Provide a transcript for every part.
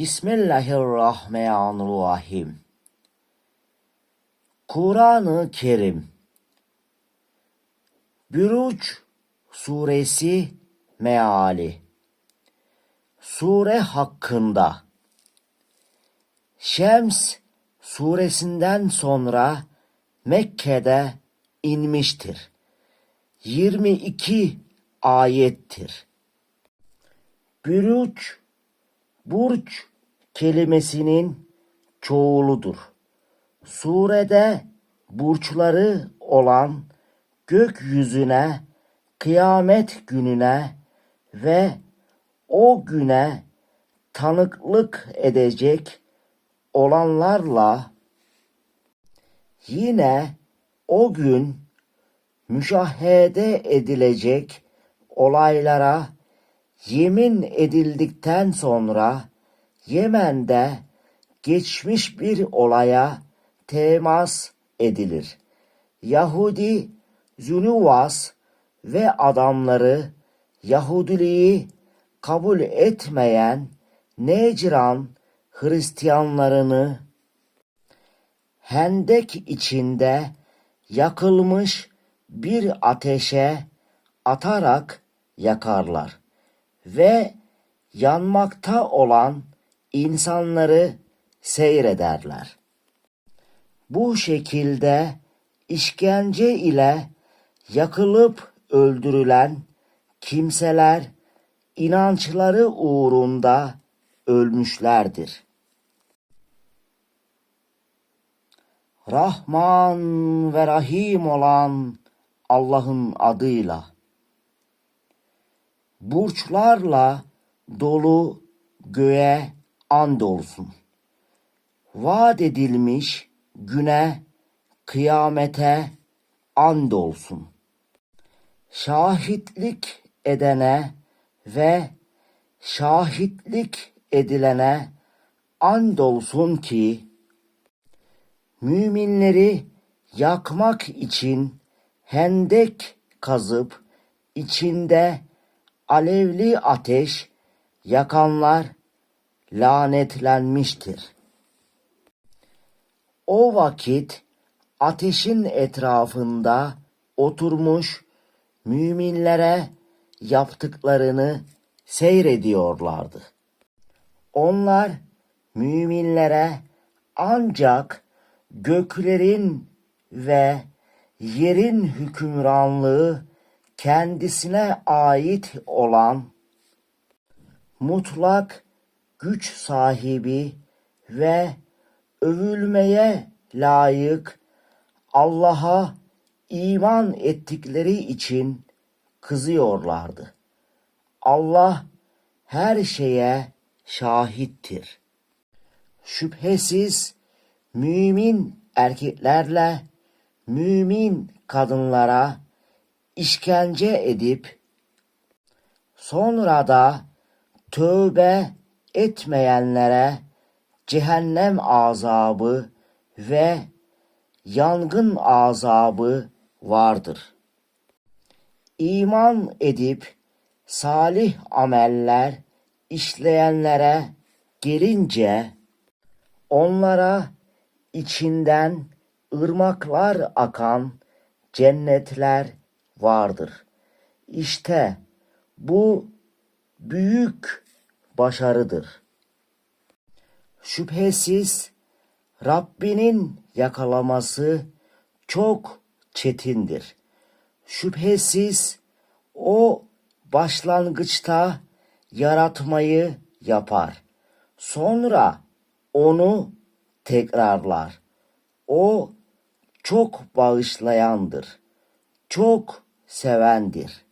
Bismillahirrahmanirrahim. Kur'an-ı Kerim Büruç Suresi Meali Sure hakkında Şems suresinden sonra Mekke'de inmiştir. 22 ayettir. Büruç burç kelimesinin çoğuludur. Surede burçları olan gökyüzüne, kıyamet gününe ve o güne tanıklık edecek olanlarla yine o gün müşahede edilecek olaylara yemin edildikten sonra Yemen'de geçmiş bir olaya temas edilir. Yahudi Zünüvas ve adamları Yahudiliği kabul etmeyen Necran Hristiyanlarını hendek içinde yakılmış bir ateşe atarak yakarlar ve yanmakta olan insanları seyrederler. Bu şekilde işkence ile yakılıp öldürülen kimseler inançları uğrunda ölmüşlerdir. Rahman ve Rahim olan Allah'ın adıyla burçlarla dolu göğe andolsun. Vaat edilmiş güne, kıyamete andolsun. Şahitlik edene ve şahitlik edilene andolsun ki müminleri yakmak için hendek kazıp içinde alevli ateş yakanlar lanetlenmiştir. O vakit ateşin etrafında oturmuş müminlere yaptıklarını seyrediyorlardı. Onlar müminlere ancak göklerin ve yerin hükümranlığı kendisine ait olan mutlak güç sahibi ve övülmeye layık Allah'a iman ettikleri için kızıyorlardı. Allah her şeye şahittir. Şüphesiz mümin erkeklerle mümin kadınlara işkence edip sonra da tövbe etmeyenlere cehennem azabı ve yangın azabı vardır. İman edip salih ameller işleyenlere gelince onlara içinden ırmaklar akan cennetler vardır. İşte bu büyük başarıdır. Şüphesiz Rabbinin yakalaması çok çetindir. Şüphesiz o başlangıçta yaratmayı yapar. Sonra onu tekrarlar. O çok bağışlayandır. Çok sevendir.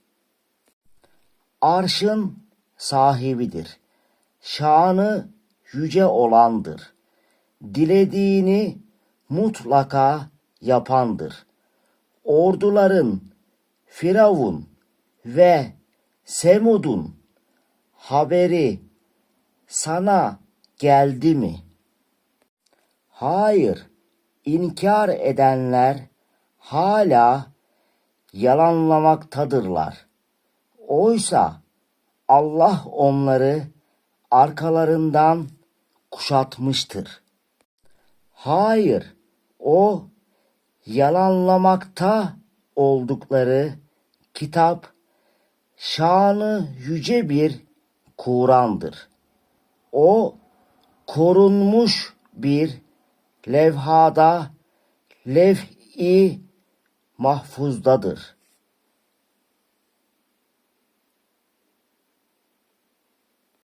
Arşın sahibidir. Şanı yüce olandır. Dilediğini mutlaka yapandır. Orduların Firavun ve Semud'un haberi sana geldi mi? Hayır, inkar edenler hala yalanlamaktadırlar. Oysa Allah onları arkalarından kuşatmıştır. Hayır, o yalanlamakta oldukları kitap şanı yüce bir Kur'an'dır. O korunmuş bir levhada levh-i mahfuzdadır.